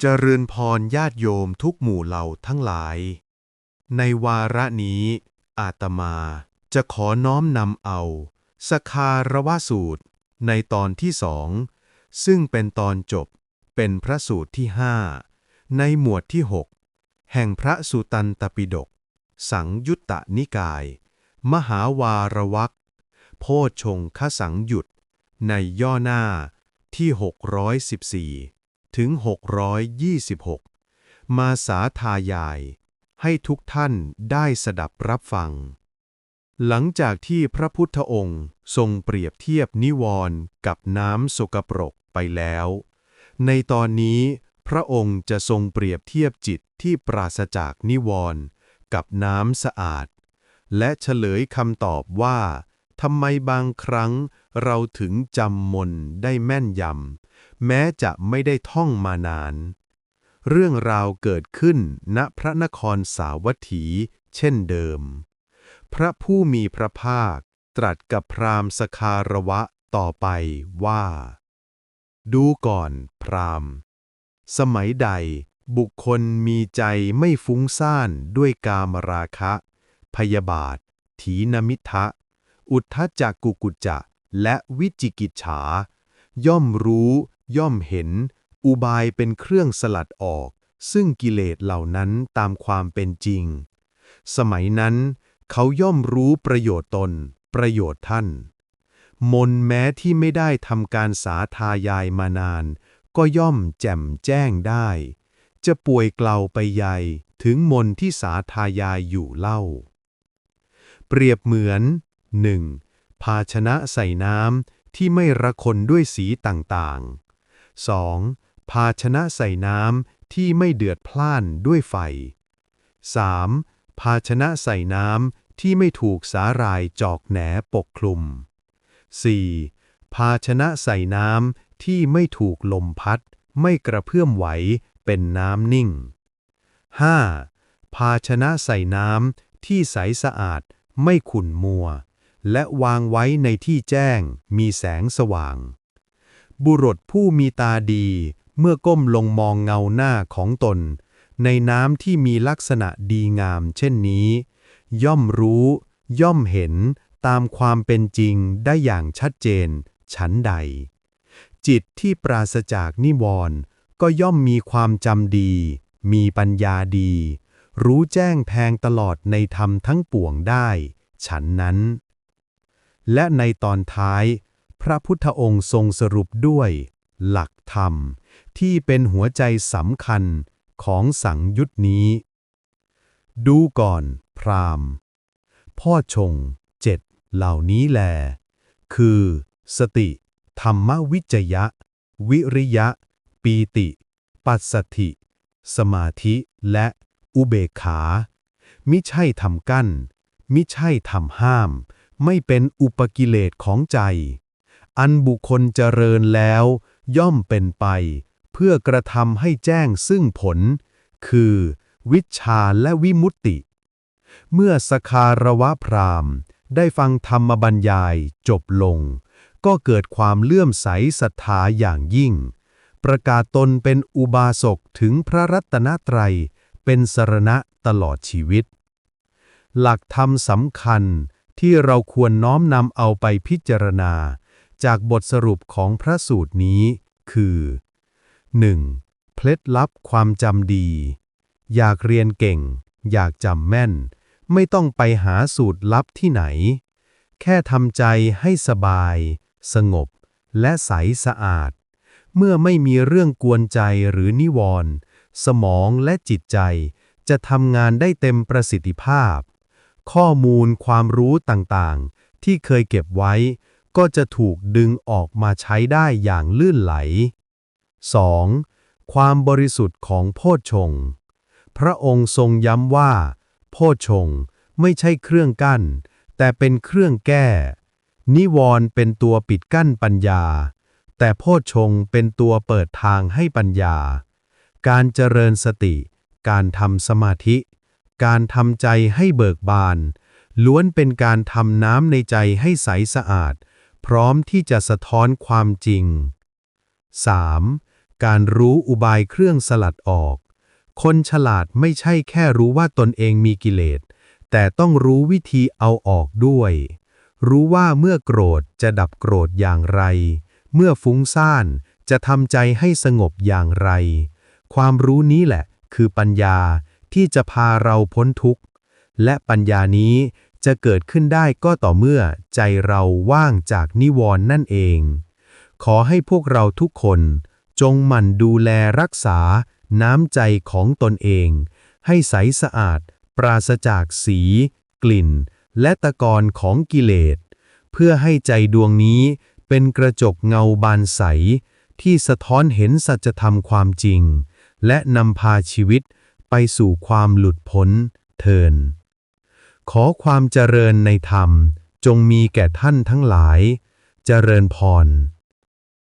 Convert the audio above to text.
เจริญพรญาติโยมทุกหมู่เหล่าทั้งหลาย ในวาระนี้ อาตมาจะขอน้อมนำเอา สคารวสูตร ในตอนที่สอง ซึ่งเป็นตอนจบเป็นพระสูตรที่ห้าในหมวดที่หกแห่งพระสุตันตปิฎกสังยุตตนิกาย มหาวารวักโพชงคสังยุตในย่อหน้าที่ 614 ถึง 626 มาสาธายาย ให้ทุกท่านได้สดับรับฟัง หลังจากที่พระพุทธองค์ทรงเปรียบเทียบนิวรณ์กับน้ำสกปรกไปแล้ว ในตอนนี้พระองค์จะทรงเปรียบเทียบจิตที่ปราศจากนิวรณ์กับน้ำสะอาด และเฉลยคำตอบว่า ทำไมบางครั้งเราถึงจำมนได้แม่นยำแม้จะไม่ได้ท่องมานาน เรื่องราวเกิดขึ้นณพระนครสาวัตถี เช่นเดิม พระผู้มีพระภาค ตรัสกับพราหมณ์สคารวะต่อไปว่า ดูก่อนพราหมณ์ สมัยใดบุคคลมีใจไม่ฟุ้งซ่านด้วยกามราคะ พยาบาท ถีนมิทะ อุทธจักกุกุจจะและวิจิกิจฉา ย่อมรู้ ย่อมเห็น อุบายเป็นเครื่องสลัดออก ซึ่งกิเลสเหล่านั้นตามความเป็นจริง สมัยนั้น เขาย่อมรู้ประโยชน์ตน ประโยชน์ท่าน มนแม้ที่ไม่ได้ทำการสาธายายมานาน ก็ย่อมแจ่มแจ้งได้ จะป่วยเกลาไปใหญ่ถึงมนที่สาธายายอยู่เล่า เปรียบเหมือน หนึ่งภาชนะใส่น้ำที่ไม่ระคนด้วยสีต่างๆ 2. ภาชนะใส่น้ำที่ไม่เดือดพล่านด้วยไฟ 3. ภาชนะใส่น้ำที่ไม่ถูกสาหร่ายจอกแหนปกคลุม 4. ภาชนะใส่น้ำที่ไม่ถูกลมพัด ไม่กระเพื่อมไหวเป็นน้ำนิ่ง 5. ภาชนะใส่น้ำที่ใสสะอาดไม่ขุ่นมัว และวางไว้ในที่แจ้ง มีแสงสว่าง บุรุษผู้มีตาดี เมื่อก้มลงมองเงาหน้าของตน ในน้ำที่มีลักษณะดีงามเช่นนี้ ย่อมรู้ ย่อมเห็นตามความเป็นจริงได้อย่างชัดเจน ฉันใด จิตที่ปราศจากนิวรณ์ก็ย่อมมีความจำดี มีปัญญาดี รู้แจ้งแทงตลอดในธรรมทั้งปวงได้ ฉันนั้น และในตอนท้าย พระพุทธองค์ทรงสรุปด้วย หลักธรรม ที่เป็นหัวใจสำคัญของสังยุตนี้ ดูก่อน พราหมณ์พ่อชงเจ็ดเหล่านี้แล คือ สติ ธรรมวิจยะ วิริยะ ปีติ ปัสสธิ สมาธิและอุเบกขา มิใช่ทำกั้น มิใช่ทำห้าม ไม่เป็นอุปกิเลสของใจ อันบุคคลเจริญแล้ว ย่อมเป็นไป เพื่อกระทำให้แจ้งซึ่งผล คือ วิชาและวิมุตติ เมื่อสคารวะพรามได้ฟังธรรมบรรยายจบลง ก็เกิดความเลื่อมใสศรัทธาอย่างยิ่ง ประกาศตนเป็นอุบาสกถึงพระรัตนตรัยเป็นสรณะตลอดชีวิต หลักธรรมสำคัญ ที่เราควรน้อมนำเอาไปพิจารณา จากบทสรุปของพระสูตรนี้ คือ 1. เคล็ดลับความจำดี อยากเรียนเก่ง อยากจำแม่น ไม่ต้องไปหาสูตรลับที่ไหน แค่ทำใจให้สบาย สงบ และใสสะอาด เมื่อไม่มีเรื่องกวนใจหรือนิวรณ์สมองและจิตใจจะทำงานได้เต็มประสิทธิภาพ ข้อมูลความรู้ต่างๆ ที่เคยเก็บไว้ ก็จะถูกดึงออกมาใช้ได้อย่างลื่นไหล 2. ความบริสุทธิ์ของโพชฌงค์พระองค์ทรงย้ำว่า โพชฌงค์ไม่ใช่เครื่องกั้น แต่เป็นเครื่องแก้ นิวรณ์เป็นตัวปิดกั้นปัญญา แต่โพชฌงค์เป็นตัวเปิดทางให้ปัญญา การเจริญสติ การทำสมาธิ การทำใจให้เบิกบาน ล้วนเป็นการทำน้ำในใจให้ใสสะอาด พร้อมที่จะสะท้อนความจริง 3. การรู้อุบายเครื่องสลัดออก คนฉลาดไม่ใช่แค่รู้ว่าตนเองมีกิเลส แต่ต้องรู้วิธีเอาออกด้วย รู้ว่าเมื่อโกรธจะดับโกรธอย่างไร เมื่อฟุ้งซ่านจะทำใจให้สงบอย่างไร ความรู้นี้แหละ คือปัญญา ที่จะพาเราพ้นทุกข์ และปัญญานี้จะเกิดขึ้นได้ก็ต่อเมื่อใจเราว่างจากนิวรณ์นั่นเอง ขอให้พวกเราทุกคนจงหมั่นดูแลรักษาน้ำใจของตนเอง ให้ใสสะอาด ปราศจากสี กลิ่น และตะกอนของกิเลส เพื่อให้ใจดวงนี้เป็นกระจกเงาบานใส ที่สะท้อนเห็นสัจธรรมความจริง และนำพาชีวิต ไปสู่ความหลุดพ้นเทิน ขอความเจริญในธรรมจงมีแก่ท่านทั้งหลาย เจริญพร